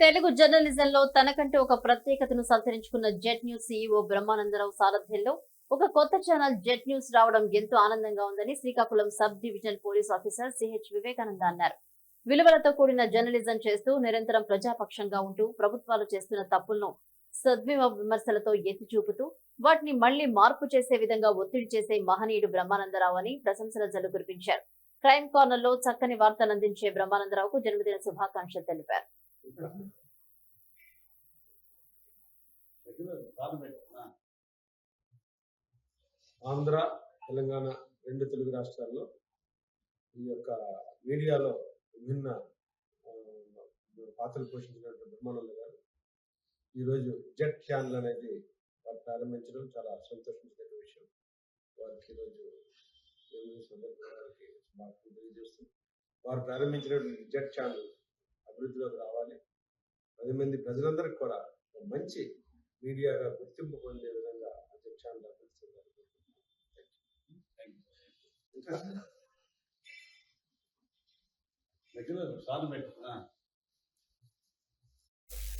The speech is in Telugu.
తెలుగు జర్నలిజంలో తనకంటూ ఒక ప్రత్యేకతను సంతరించుకున్న జెట్ న్యూస్ సీఈఓ బ్రహ్మానందరావు సారథ్యంలో ఒక కొత్త ఛానల్ జెట్ న్యూస్ రావడం ఎంతో ఆనందంగా ఉందని Srikakulam sub division police officer CH Vivekananda అన్నారు. విలువలతో కూడిన జర్నలిజం చేస్తూ నిరంతరం ప్రజాపక్షంగా ఉంటూ ప్రభుత్వాలు చేస్తున్న తప్పులను సద్విమ విమర్శలతో ఎత్తి చూపుతూ వాటిని మళ్ళీ మార్పు చేసే విధంగా ఒత్తిడి చేసే మహనీయుడు బ్రహ్మానందరావు అని ప్రశంసల జల్లు కురిపించారు. క్రైమ్ కార్నర్లో చక్కని వార్తలు అందించే బ్రహ్మానందరావుకు జన్మదిన శుభాకాంక్షలు తెలిపారు. ఆంధ్ర తెలంగాణ రెండు తెలుగు రాష్ట్రాల్లో ఈ యొక్క మీడియాలో విభిన్న పాత్రలు పోషించినటువంటి బ్రహ్మానంద గారు. ఈరోజు జెట్ ఛానల్ అనేది వారు ప్రారంభించడం చాలా సంతోషించిన విషయం. వారికి ఈరోజు వారికి శుభాకాంక్షలు తెలియజేస్తూ వారు ప్రారంభించినటువంటి జెట్ ఛానల్ అభివృద్ధిలోకి రావాలి. పది మంది ప్రజలందరికీ కూడా ఒక మంచి మీడియాగా గుర్తింపు పొందే విధంగా చెందాలి దగ్గర సాధు పెట్టు.